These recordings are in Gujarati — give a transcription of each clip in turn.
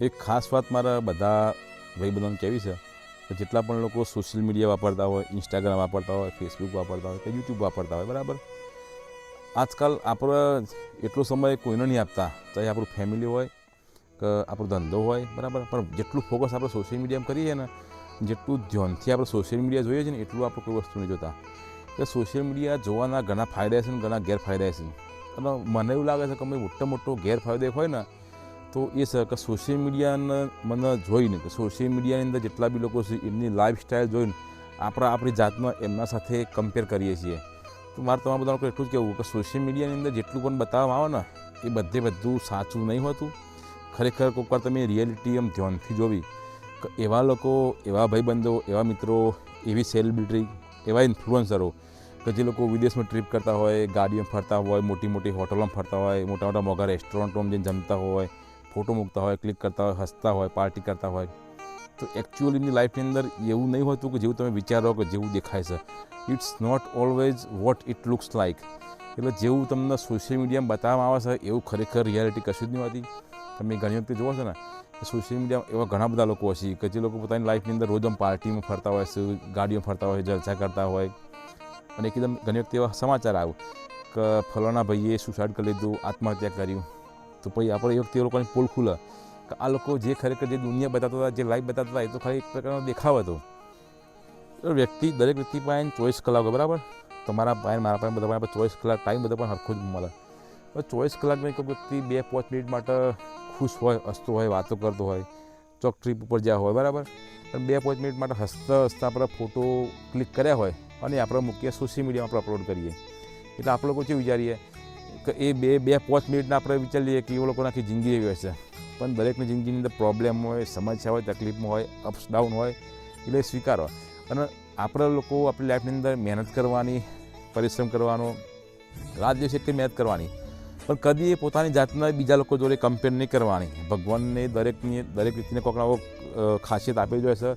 એક ખાસ વાત મારા બધા ભાઈબંધોને કહેવી છે કે જેટલા પણ લોકો સોશિયલ મીડિયા વાપરતા હોય ઇન્સ્ટાગ્રામ વાપરતા હોય ફેસબુક વાપરતા હોય કે યુટ્યુબ વાપરતા હોય, બરાબર? આજકાલ આપણે એટલો સમય કોઈને નહીં આપતા. ચાહે આપણું ફેમિલી હોય કે આપણો ધંધો હોય, બરાબર? પણ જેટલું ફોકસ આપણે સોશિયલ મીડિયામાં કરીએ ને, જેટલું ધ્યાનથી આપણે સોશિયલ મીડિયા જોઈએ છે ને, એટલું આપણે કોઈ વસ્તુ નહીં જોતા. કે સોશિયલ મીડિયા જોવાના ઘણા ફાયદા છે ને, ઘણા ગેરફાયદા છે. અને મને એવું લાગે છે કે મેં મોટા મોટો ગેરફાયદો હોય ને તો એ સોશિયલ મીડિયાને મને જોઈને કે સોશિયલ મીડિયાની અંદર જેટલા બી લોકો છે, એમની લાઈફસ્ટાઈલ જોઈને આપણા આપણી જાતમાં એમના સાથે કમ્પેર કરીએ છીએ. તો મારે તમારા બધાને એટલું જ કહેવું કે સોશિયલ મીડિયાની અંદર જેટલું પણ બતાવવામાં આવે ને, એ બધે બધું સાચું નહીં હોતું. ખરેખર કોઈક વાર તમે રિયાલિટી એમ ધ્યાનથી જોવી કે એવા લોકો, એવા ભાઈબંધો, એવા મિત્રો, એવી સેલિબ્રિટી એવા ઇન્ફ્લુઅન્સરો કે જે લોકો વિદેશમાં ટ્રીપ કરતા હોય ગાડીઓમાં ફરતા હોય મોટી મોટી હોટલોમાં ફરતા હોય મોટા મોટા મોગા રેસ્ટોરન્ટોમાં જઈને જમતા હોય ફોટો મૂકતા હોય ક્લિક કરતા હોય, હસતા હોય પાર્ટી કરતા હોય, તો એકચ્યુઅલી એમની લાઈફની અંદર એવું નહીં હોતું કે જેવું તમે વિચારો કે જેવું દેખાય છે. It's not always what it looks like એટલે જેવું તમને સોશિયલ મીડિયામાં બતાવવામાં આવે છે, એવું ખરેખર રિયાલિટી કશું જ નહીં હોતી. તમે ઘણી વખતે જુઓ છો ને સોશિયલ મીડિયામાં એવા ઘણા બધા લોકો હશે કે જે લોકો પોતાની લાઈફની અંદર રોજ આમ પાર્ટીમાં ફરતા હોય છે ગાડીઓ ફરતા હોય જલસા કરતા હોય. અને એકદમ ઘણી વખતે એવા સમાચાર આવ્યો કે ફલાણા ભાઈએ સુસાઇડ કરી લીધું આત્મહત્યા કર્યું. તો પછી આપણે એ વખતે એ લોકોની પોલ ખુલે કે આ લોકો જે ખરેખર જે દુનિયા બતાવતા હતા, જે લાઈફ બતાવતા હતા, એ તો ખાલી એક પ્રકારનો દેખાવ હતો. વ્યક્તિ, દરેક વ્યક્તિ પાસે ચોવીસ કલાક બરાબર? તમારા પાસે મારા પાસે બધા પાસે ચોવીસ કલાક ટાઈમ બધા પણ હરખો જ મળે. ચોવીસ કલાકમાં એક વ્યક્તિ બે, પાંચ મિનિટ માટે ખુશ હોય, હસતો હોય, વાતો કરતો હોય, ચોક ટ્રીપ ઉપર જ્યાં હોય, બરાબર? અને બે, પાંચ મિનિટ માટે હસતા હસતા આપણે ફોટો ક્લિક કર્યા હોય, અને આપણે મૂકીએ સોશિયલ મીડિયામાં આપણે અપલોડ કરીએ. એટલે આપણે લોકો જે વિચારીએ? એ બે બે પાંચ મિનિટના આપણે વિચારીએ કે એ લોકોને આખી જિંદગી એવી હશે. પણ દરેકની જિંદગીની અંદર પ્રોબ્લેમ હોય, સમસ્યા હોય, તકલીફમાં હોય અપ્સ ડાઉન હોય, એટલે સ્વીકારો. અને આપણે લોકો આપણી લાઈફની અંદર મહેનત કરવાની, પરિશ્રમ કરવાનો, રાત દિવસે એટલી મહેનત કરવાની. પણ કદી એ પોતાની જાતને બીજા લોકો જોડે કમ્પેર નહીં કરવાની. ભગવાનને દરેકની, દરેક વ્યક્તિને કોઈક ખાસિયત આપેલી હોય છે.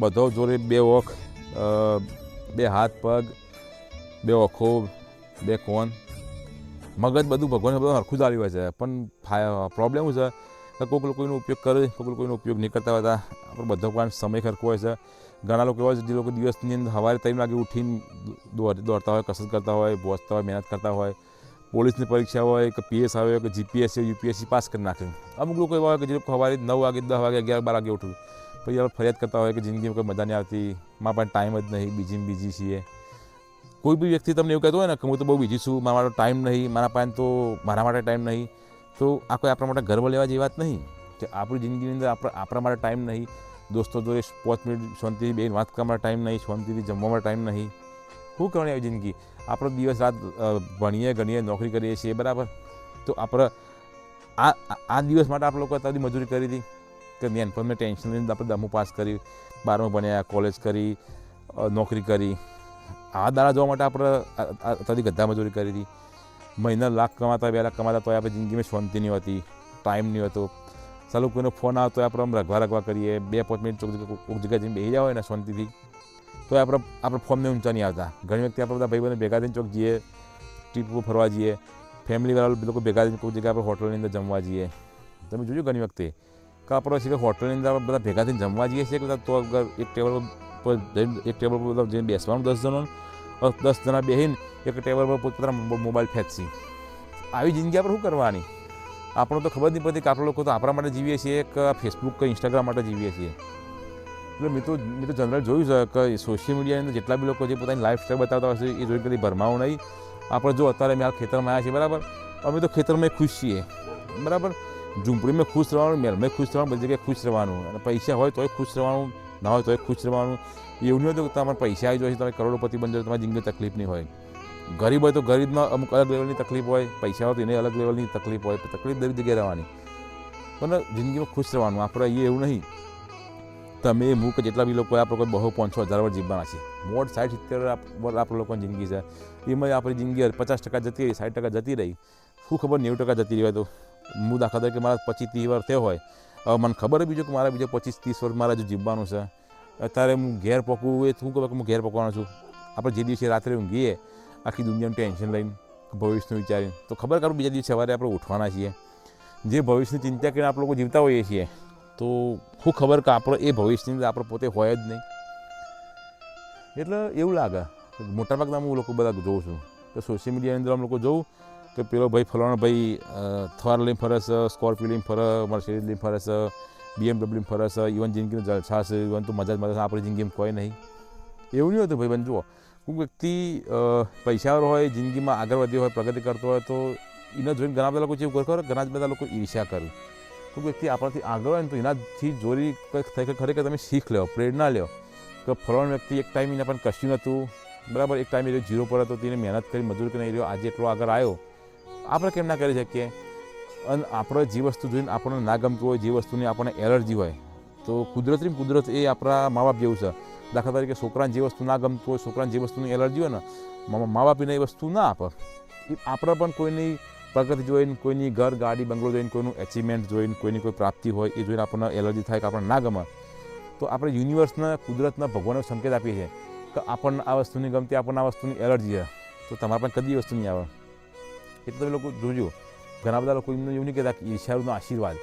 બધો જોડે બે ઓખ બે હાથ પગ, બે ઓખો, બે કોન. મગજ બધું ભગવાને બધું હરખું ચાલ્યું હોય છે. પણ પ્રોબ્લેમ શું છે? કે કોઈક લોકો એનો ઉપયોગ કરે કોઈક લોકો એનો ઉપયોગ નહીં કરતા હતા આપણો બધો પણ સમય ખરખો હોય છે. ઘણા લોકો એવા જે લોકો દિવસની અંદર સવારે ત્રણ વાગે ઉઠીને દોડ, દોડતા હોય, કસરત કરતા હોય પહોંચતા હોય, મહેનત કરતા હોય. પોલીસની પરીક્ષા હોય, કે પીએસ આવે, કે જીપીએસસી યુપીએસસી પાસ કરી નાખે અમુક લોકો એવા હોય કે જે લોકો સવારે નવ વાગે, દસ વાગે, અગિયાર, બાર વાગે ઉઠું. પછી આપણે ફરિયાદ કરતા હોય કે જિંદગીમાં કોઈ મજા નહીં આવતી માં પણ ટાઈમ જ નહીં બીજી બીજી છીએ. કોઈ બી વ્યક્તિ તમને એવું કહેતો હોય ને કે હું તો બહુ બીજી છું, મારા માટે ટાઈમ નહીં, મારા પાસે તો મારા માટે ટાઈમ નહીં, તો આ કોઈ આપણા માટે ગર્વ લેવા જેવી વાત નહીં કે આપણી જિંદગીની અંદર આપણા આપણા માટે ટાઈમ નહીં. દોસ્તો જોડે પાંચ મિનિટ શાંતિથી બેન વાત કરવા માટે ટાઈમ નહીં, શાંતિથી જમવા માટે ટાઈમ નહીં. શું કરવાની આવી જિંદગી? આપણો દિવસ રાત ભણીએ, ગણીએ, નોકરી કરીએ છીએ, બરાબર? તો આપણે આ, આ- દિવસ માટે આપણે લોકો અત્યાર મજૂરી કરી હતી કે નાનપણમાં ટેન્શન લઈને આપણે દમું પાસ કરી, બારમું ભણ્યા કોલેજ કરી નોકરી કરી. આ દાડા જોવા માટે આપણે અત્યારથી ગધા મજૂરી કરી હતી. મહિના લાખ કમાતા, બે લાખ કમાતા તો આપણે જિંદગીમાં શાંતિ નહીં હોતી ટાઈમ નહીં હતો. ચાલુ કોઈનો ફોન આવતો આપણે આમ રગવા રગવા કરીએ. બે, પાંચ મિનિટ ચોક કોઈક જગ્યાએ જઈને બેસી જાવ હોય ને શાંતિથી. તો આપણે આપણે ફોનને ઊંચા નહીં આવતા. ઘણી વખતે આપણે બધા ભાઈબંધો ભેગા થઈને ચોક જઈએ ટ્રીપ ફરવા જઈએ. ફેમિલીવાળા લોકો ભેગા થઈને કોઈ જગ્યાએ આપણે હોટલની અંદર જમવા જઈએ. તમે જોજો ઘણી વખતે. કે આપણે કે હોટલની અંદર આપણે બધા ભેગા થઈને જમવા જઈએ છીએ તો એક ટેબલ જઈને એક ટેબલ પર જઈને બેસવાનું, દસ જણો દસ જણા બેસીને એક ટેબલ પર પોતાના મોબાઈલ ફેંચશી આવી જિંદગી આપણે શું કરવાની? આપણને તો ખબર નહીં પડતી કે આપણે લોકો તો આપણા માટે જીવીએ છીએ કે ફેસબુક કે ઇન્સ્ટાગ્રામ માટે જીવીએ છીએ? એટલે મેં તો મેં તો જનરલ જોયું છે કે સોશિયલ મીડિયાની અંદર જેટલા બી લોકો જે પોતાની લાઈફ સ્ટાઈલ બતાવતા હોય છે, એ જોઈને કદી ભરમાવું નહીં. આપણે જો અત્યારે મેં આ ખેતરમાં આવ્યા છીએ, બરાબર? અમે તો ખેતરમાં ખુશ છીએ. બરાબર? ઝૂંપડીમાં ખુશ રહેવાનું, મહેલમાં ખુશ રહેવાનું, બધી જગ્યાએ ખુશ રહેવાનું. અને પૈસા હોય તોય ખુશ રહેવાનું. ના હોય તો એ ખુશ રહેવાનું. એવું નહીં હોતું તમારે પૈસા આવી જાય તમે કરોડોપતિ બની તમારી જિંદગી તકલીફ નહીં હોય. ગરીબ હોય તો ગરીબમાં અમુક અલગ લેવલની તકલીફ હોય, પૈસા હોય તો એને અલગ લેવલની તકલીફ હોય, તકલીફ દરેક જગ્યાએ રહેવાની. પણ જિંદગીમાં ખુશ રહેવાનું, આપણે એ એવું નહીં. તમે મૂક, જેટલા બી લોકો આપણે કોઈ બહુ પાંચસો હજાર વર્ષ જીવવાના છે મોટ સાઠ સિત્તેર આપણે લોકોની જિંદગી છે. એમાં આપણી જિંદગી પચાસ ટકા જતી રહી, સાઠ ટકા જતી રહી. શું ખબર નેવું ટકા જતી રહી હોય તો? હું દાખલા તરીકે મારા પચીસ ત્રીસ વર્ષ થયો હોય હવે મને ખબર બીજું કે મારા બીજા પચીસ ત્રીસ વર્ષ મારા હજુ જીવવાનું છે, અત્યારે હું ઘેર પકવું એ શું ખબર કે હું ઘેર પકવાનો છું? આપણે જે દિવસે રાત્રે ઊંઘીએ આખી દુનિયાનું ટેન્શન લઈને, ભવિષ્યનું વિચારીને. તો ખબર કરું બીજા દિવસે સવારે આપણે ઉઠવાના છીએ. જે ભવિષ્યની ચિંતા કરીને આપણે લોકો જીવતા હોઈએ છીએ, તો શું ખબર કે આપણો એ ભવિષ્યની અંદર આપણે પોતે હોય જ નહીં? એટલે એવું લાગે. મોટાભાગના હું લોકો બધા જોઉં છું. કે સોશિયલ મીડિયાની અંદર આમ લોકો જોઉં કે પેલો ભાઈ ફલાણો ભાઈ થવાર લઈને ફરે છે સ્કોર્પિયો લઈને ફરે મર્સિડીઝ લઈને ફરે છે બીએમડબલ્યુ ફરે છે ઇવન જિંદગીનો જલસા છે ઇવન તો મજા જ મજા આપણી જિંદગીમાં કોઈ નહીં. એવું નહીં હોતું ભાઈ બંધ જુઓ. કોઈ વ્યક્તિ પૈસાવાળો હોય, જિંદગીમાં આગળ વધ્યો હોય, પ્રગતિ કરતો હોય, તો એને જોઈને ઘણા બધા લોકો જેવું કરે ઘણા જ બધા લોકો ઈર્ષ્યા કરે. કોઈ વ્યક્તિ આપણાથી આગળ હોય ને તો એનાથી જોરી કંઈક ખરેખર તમે શીખ લો, પ્રેરણા લો. કે ફલાણ વ્યક્તિ એક ટાઈમ એને પણ કશું નહોતું. બરાબર, એક ટાઈમ એ જીરો પર હતો તેને મહેનત કરી, મજૂરી કરી રહ્યો, આજે એટલો આગળ આવ્યો. આપણે કેમ ના કરી શકીએ? અને આપણે જે વસ્તુ જોઈને આપણને ના ગમતું હોય, જે વસ્તુની આપણને એલર્જી હોય, તો કુદરતી કુદરત એ આપણા મા બાપ જેવું છે. દાખલા તરીકે છોકરાને જે વસ્તુ ના ગમતું હોય, છોકરાને જે વસ્તુની એલર્જી હોય ને, મા બાપીને એ વસ્તુ ના આપે. એ આપણે પણ કોઈની પ્રગતિ જોઈને, કોઈની ઘર, ગાડી, બંગલો જોઈને, કોઈનું એચિવમેન્ટ જોઈને, કોઈની કોઈ પ્રાપ્તિ હોય, એ જોઈને આપણને એલર્જી થાય કે આપણને ના ગમે. તો આપણે યુનિવર્સના કુદરતના ભગવાનનો સંકેત આપીએ છીએ કે આપણને આ વસ્તુની ગમતી, આપણને આ વસ્તુની એલર્જી છે. તો તમારે પણ કદી વસ્તુ નહીં આવે. એટલે તમે લોકો જોજો. ઘણા બધા લોકો એમને એવું નહીં કહેતા કે ઈર્ષ્યાનો આશીર્વાદ.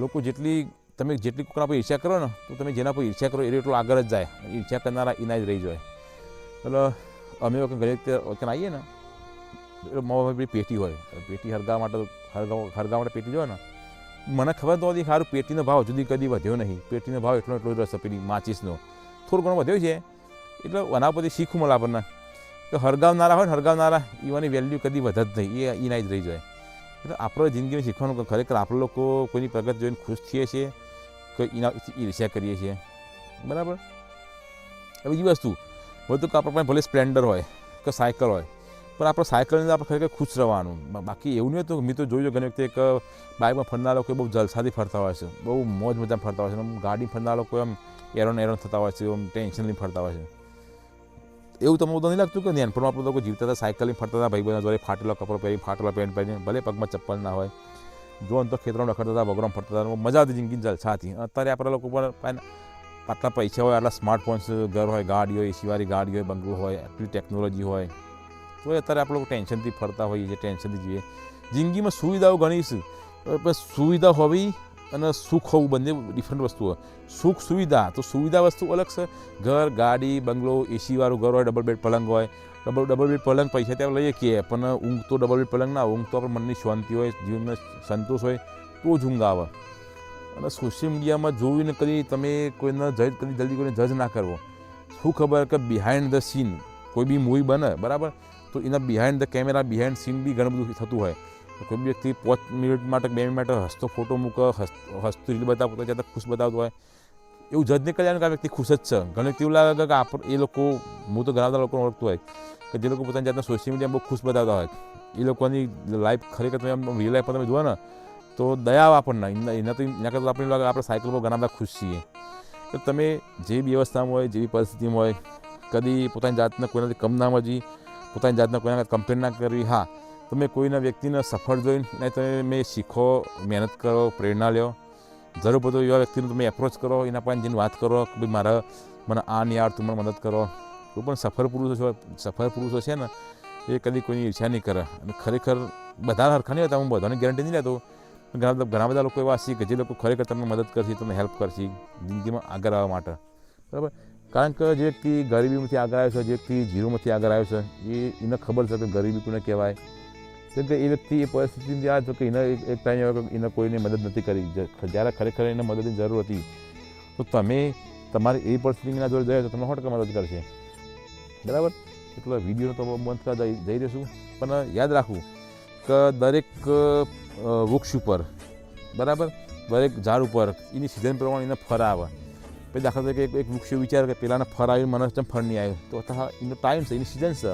લોકો જેટલી, તમે જેટલી કોઈના પર ઈર્ષ્યા કરો ને, તો તમે જેના પર ઈર્ષ્યા કરો એટલો આગળ જ જાય. ઈર્ષ્યા કરનારા એના જ રહી જાય. એટલે અમે વખત ઘરે વખત આવીએ ને, એટલે મારા ભાઈ પેટી હોય. પેટી હરગાવા માટે હરગાવ હરગાવા માટે પેટી જોઈએ ને, મને ખબર તો હતી સારું પેટીનો ભાવ જુદી કદી વધ્યો નહીં. પેટીનો ભાવ એટલો એટલો જ રહેશે, પેલી માચીસનો. થોડો ઘણો વધ્યો છે, એટલે એના પરથી શીખવું મળે આપણને. કે હરગાવનારા હોય ને હરગાવનારા એવાની વેલ્યુ કદી વધત નહીં. એ એના જ રહી જાય. એટલે આપણે જિંદગીમાં શીખવાનું ખરેખર આપણે લોકો કોઈની પ્રગતિ જોઈને ખુશ થઈએ છીએ કે એના ઈર્ષ્યા કરીએ છીએ. બરાબર? બીજી વસ્તુ બધું કે આપણે ભલે સ્પ્લેન્ડર હોય, કે સાયકલ હોય, પણ આપણે સાયકલની અંદર આપણે ખરેખર ખુશ રહેવાનું. બાકી એવું નહીં હતું મેં તો જોયું ઘણી વખતે એક બાઇકમાં ફરનાર લોકો બહુ જલસાથી ફરતા હોય છે. બહુ મોજ મજા ફરતા હોય છે. ગાડી ફરનાર લોકો એમ એરોન એરોન થતા હોય છે, એમ ટેન્શન લઈને ફરતા હોય છે. એવું તમને બધું નહીં લાગતું કે નેનપણમાં આપણે લોકો જીવતા હતા સાયકલ ફરતા હતા ભાઈ બધા જોડે ફાટેલો કપડો પહેરી ફાટેલો પેન્ટ પહેરીને, ભલે પગમાં ચપ્પલ ના હોય. જો તો ખેતરમાં રખડતા હતા, બગડમાં ફરતા હતા મજા આવતી જિંદગી જલસા હતી. અત્યારે આપણા લોકો પણ આટલા પૈસા હોય, આટલા સ્માર્ટફોન્સ ઘર હોય ગાડી હોય એસીવાળી ગાડી હોય, બંગલો હોય, આટલી ટેકનોલોજી હોય. તો અત્યારે આપણે લોકો ટેન્શનથી ફરતા હોઈએ છીએ ટેન્શનથી જીવીએ. જિંદગીમાં સુવિધાઓ ઘણી છે. સુવિધા હોવી અને સુખ હોવું બંને ડિફરન્ટ વસ્તુ હોય સુખ સુવિધા, તો સુવિધા વસ્તુ અલગ છે. ઘર, ગાડી, બંગલો એસીવાળું ઘર હોય ડબલ બેડ પલંગ હોય. ડબલ ડબલ બેડ પલંગ પૈસા ત્યાં લઈએ કે, પણ ઊંઘ તો ડબલ બેડ પલંગ ના, ઊંઘ તો આપણે મનની શાંતિ હોય, જીવનમાં સંતોષ હોય, તો જ ઊંઘ આવે. અને સોશિયલ મીડિયામાં જોઈને કદી તમે કોઈને જજ કદી જલ્દી કોઈને જજ ના કરવો. શું ખબર કે બિહાઇન્ડ ધ સીન કોઈ બી મૂવી બને, બરાબર? તો એના behind the camera behind scene બી ઘણું બધું થતું હોય. કોઈ વ્યક્તિ પાંચ મિનિટ માટે બે મિનિટ માટે હસતો ફોટો મૂકે, હસ, હસતું રીલ બતાવતો હોય ત્યાં ખુશ બતાવતો હોય, એવું જજ નહીં કર્યા કે આ વ્યક્તિ ખુશ જ છે. ઘણી એવું લાગે કે આપણે એ લોકો, હું તો ઘણા બધા લોકોને ઓળખતું હોય, કે જે લોકો પોતાની જાતના સોશિયલ મીડિયા બહુ ખુશ બતાવતા હોય. એ લોકોની લાઈફ ખરેખર તમે આમ રિયલ લાઈફ તમે જુઓ ને, તો દયા આપણને, એના તો, એના કરતાં આપણે લાગે આપણે સાયકલ પર ઘણા બધા ખુશ છીએ. તો તમે જે બી અવસ્થામાં હોય જેવી પરિસ્થિતિમાં હોય, કદી પોતાની જાતને કોઈનાથી કમ ના મજી પોતાની જાતને કોઈના કમ્પ્લેન ના કરવી હા તમે કોઈના વ્યક્તિને સફળ જોઈને તમે મેં શીખો, મહેનત કરો, પ્રેરણા લ્યો જરૂર પડતો એવા વ્યક્તિને તમે એપ્રોચ કરો, એના પાસે જઈને વાત કરો કે ભાઈ, મારા મને આ નહીં આવડતું મને મદદ કરો. કોઈ પણ સફળ પુરુષો સફળ પુરુષો છે ને, એ કદી કોઈની ઈચ્છા નહીં કરે. અને ખરેખર બધા હરખા નહીં હોતા, હું બધાની ગેરંટી નહીં લેતો. ઘણા બધા ઘણા બધા લોકો એવા હશે કે જે લોકો ખરેખર તમને મદદ કરશે, તમને હેલ્પ કરશે જિંદગીમાં આગળ આવવા માટે. બરાબર? કારણ કે જે વ્યક્તિ ગરીબીમાંથી આગળ આવ્યો છે, જે વ્યક્તિ જીરોમાંથી આગળ આવ્યો છે, એ એને ખબર છે કે ગરીબી કોને કહેવાય? કેમ કે એ વ્યક્તિ એ પરિસ્થિતિથી આ છે કે એને એક ટાઈમ એને કોઈને મદદ નથી કરી. જ્યારે ખરેખર એને મદદની જરૂર હતી, તો તમે તમારી એ પરિસ્થિતિના જોડે જાય તો તમને સો મદદ કરશે? બરાબર? એટલે વીડિયો તો બંધ કરવા જઈ રહીશું પણ યાદ રાખવું કે દરેક વૃક્ષ ઉપર, બરાબર? દરેક ઝાડ ઉપર એની સિઝન પ્રમાણે એને ફર આવે. પછી દાખલા તરીકે એક વૃક્ષ વિચાર કે પેલાને ફર આવ્યું મને ચમ ફળ નહીં આવ્યું. તો એનો ટાઈમ છે, એની સિઝન છે.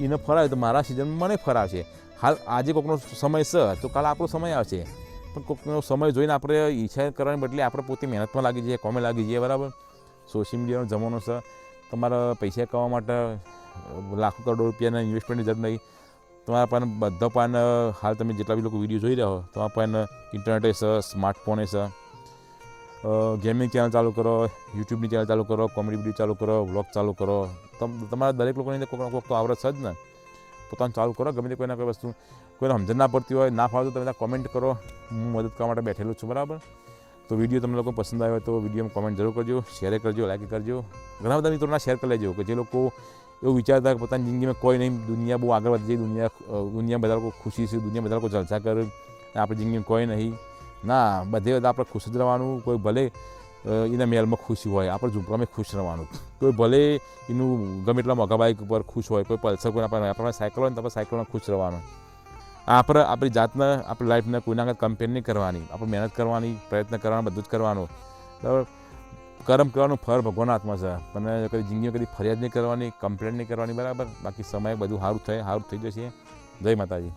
એને ફરાવે તો મારા સિઝનમાં મને ફરાવશે હાલ આજે કોઈકનો સમય છે, તો કાલ આપણો સમય આવશે. પણ કોઈકનો સમય જોઈને આપણે ઈચ્છા કરવાને બદલે આપણે પોતે મહેનતમાં લાગી જઈએ, કોમે લાગી જઈએ, બરાબર? સોશિયલ મીડિયાનો જમાનો છે. તમારા પૈસા કમાવા માટે લાખો કરોડો રૂપિયાના ઇન્વેસ્ટમેન્ટની જરૂર નહીં. તમારા પાસે બધા પણ હાલ તમે જેટલા બી લોકો વીડિયો જોઈ રહ્યા હો, તમારા પાસે ઇન્ટરનેટ છે સ્માર્ટફોન છે. ગેમિંગ ચેનલ ચાલુ કરો યુટ્યુબની ચેનલ ચાલુ કરો કોમેડી વીડિયો ચાલુ કરો વ્લોગ ચાલુ કરો. તમ, તમારા દરેક લોકોની અંદર કોઈક કોઈક તો આવડત છે જ ને. પોતાનું ચાલુ કરો, ગમે તે કોઈના કોઈ વસ્તુ, કોઈને સમજણ ના પડતી હોય, ના ફાવતું તમે કોમેન્ટ કરો. હું મદદ કરવા માટે બેઠેલો છું, બરાબર? તો વીડિયો તમને લોકો પસંદ આવ્યો તો વિડીયોમાં કોમેન્ટ જરૂર કરજો શેર કરજો લાઈક કરજો. ઘણા બધા મિત્રોના શેર કરી લેજો, કે જે લોકો એવું વિચારતા કે પોતાની જિંદગીમાં કોઈ નહીં, દુનિયા બહુ આગળ વધી દુનિયા દુનિયા બધા લોકો ખુશી છે, દુનિયા બધા લોકો જલસા કરે આપણી જિંદગીમાં કોઈ નહીં. ના, બધે આપણે ખુશ જ રહેવાનું. કોઈ ભલે એના મેલમાં ખુશી હોય, આપણે ઝૂંપડામાં ખુશ રહેવાનું. કોઈ ભલે એનું ગમે એટલા મોઘા બાઇક ઉપર ખુશ હોય, કોઈ પલ્સર કોઈ આપણે આપણે સાયકલ હોય ને તો આપણે સાયકલમાં ખુશ રહેવાનું. આપણે આપણી જાતને, આપણી લાઈફને કોઈના આગળ કમ્પેર નહીં કરવાની. આપણે મહેનત કરવાની, પ્રયત્ન કરવાનો, બધું જ કરવાનું. બરાબર? કર્મ કરવાનું ફળ ભગવાન હાથમાં છે. પણ કદી જિંદગીમાં કદી ફરિયાદ નહીં કરવાની કમ્પ્લેન નહીં કરવાની, બરાબર? બાકી સમય બધું સારું થાય, સારું થઈ જશે. જય માતાજી.